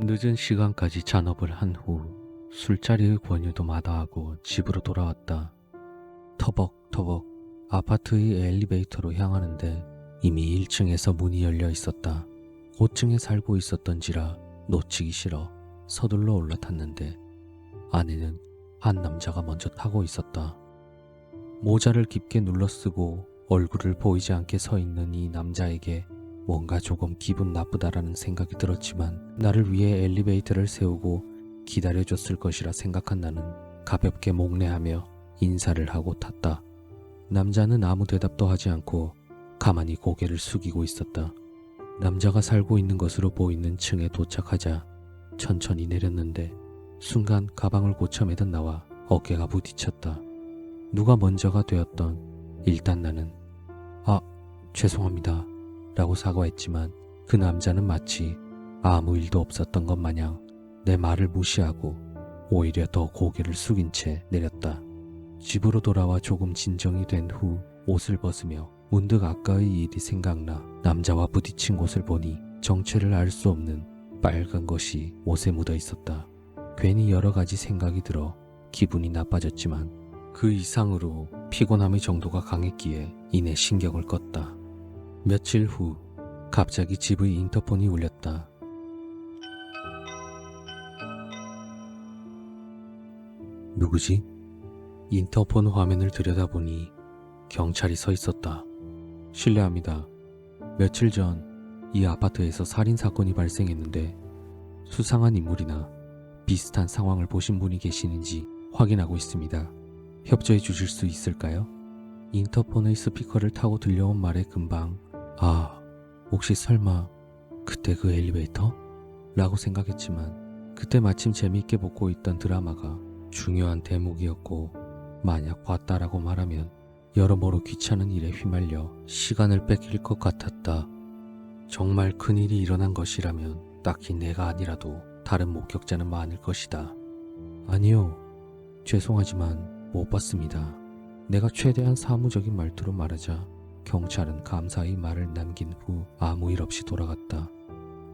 늦은 시간까지 잔업을 한 후 술자리의 권유도 마다하고 집으로 돌아왔다. 터벅터벅 아파트의 엘리베이터로 향하는데 이미 1층에서 문이 열려 있었다. 고층에 살고 있었던지라 놓치기 싫어 서둘러 올라탔는데 안에는 한 남자가 먼저 타고 있었다. 모자를 깊게 눌러 쓰고 얼굴을 보이지 않게 서 있는 이 남자에게 뭔가 조금 기분 나쁘다라는 생각이 들었지만 나를 위해 엘리베이터를 세우고 기다려줬을 것이라 생각한 나는 가볍게 목례하며 인사를 하고 탔다. 남자는 아무 대답도 하지 않고 가만히 고개를 숙이고 있었다. 남자가 살고 있는 것으로 보이는 층에 도착하자 천천히 내렸는데 순간 가방을 고쳐 매던 나와 어깨가 부딪혔다. 누가 먼저가 되었던 일단 나는 아 죄송합니다 라고 사과했지만 그 남자는 마치 아무 일도 없었던 것 마냥 내 말을 무시하고 오히려 더 고개를 숙인 채 내렸다. 집으로 돌아와 조금 진정이 된 후 옷을 벗으며 문득 아까의 일이 생각나 남자와 부딪힌 곳을 보니 정체를 알 수 없는 빨간 것이 옷에 묻어 있었다. 괜히 여러 가지 생각이 들어 기분이 나빠졌지만 그 이상으로 피곤함의 정도가 강했기에 이내 신경을 껐다. 며칠 후 갑자기 집의 인터폰이 울렸다. 누구지? 인터폰 화면을 들여다보니 경찰이 서 있었다. 실례합니다. 며칠 전 이 아파트에서 살인 사건이 발생했는데 수상한 인물이나 비슷한 상황을 보신 분이 계시는지 확인하고 있습니다. 협조해 주실 수 있을까요? 인터폰의 스피커를 타고 들려온 말에 금방 아, 혹시 설마 그때 그 엘리베이터? 라고 생각했지만 그때 마침 재미있게 보고 있던 드라마가 중요한 대목이었고 만약 봤다라고 말하면 여러모로 귀찮은 일에 휘말려 시간을 뺏길 것 같았다. 정말 큰일이 일어난 것이라면 딱히 내가 아니라도 다른 목격자는 많을 것이다. 아니요. 죄송하지만 못 봤습니다. 내가 최대한 사무적인 말투로 말하자 경찰은 감사히 말을 남긴 후 아무 일 없이 돌아갔다.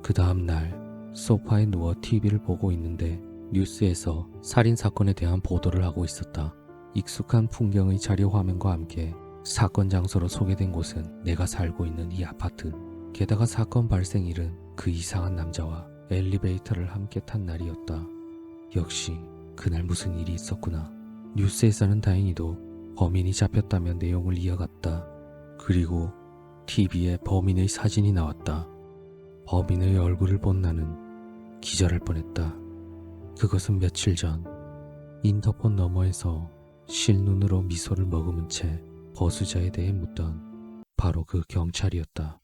그 다음 날 소파에 누워 TV를 보고 있는데 뉴스에서 살인 사건에 대한 보도를 하고 있었다. 익숙한 풍경의 자료 화면과 함께 사건 장소로 소개된 곳은 내가 살고 있는 이 아파트. 게다가 사건 발생일은 그 이상한 남자와 엘리베이터를 함께 탄 날이었다. 역시 그날 무슨 일이 있었구나. 뉴스에서는 다행히도 범인이 잡혔다며 내용을 이어갔다. 그리고 TV에 범인의 사진이 나왔다. 범인의 얼굴을 본 나는 기절할 뻔했다. 그것은 며칠 전 인터폰 너머에서 실눈으로 미소를 머금은 채 버수자에 대해 묻던 바로 그 경찰이었다.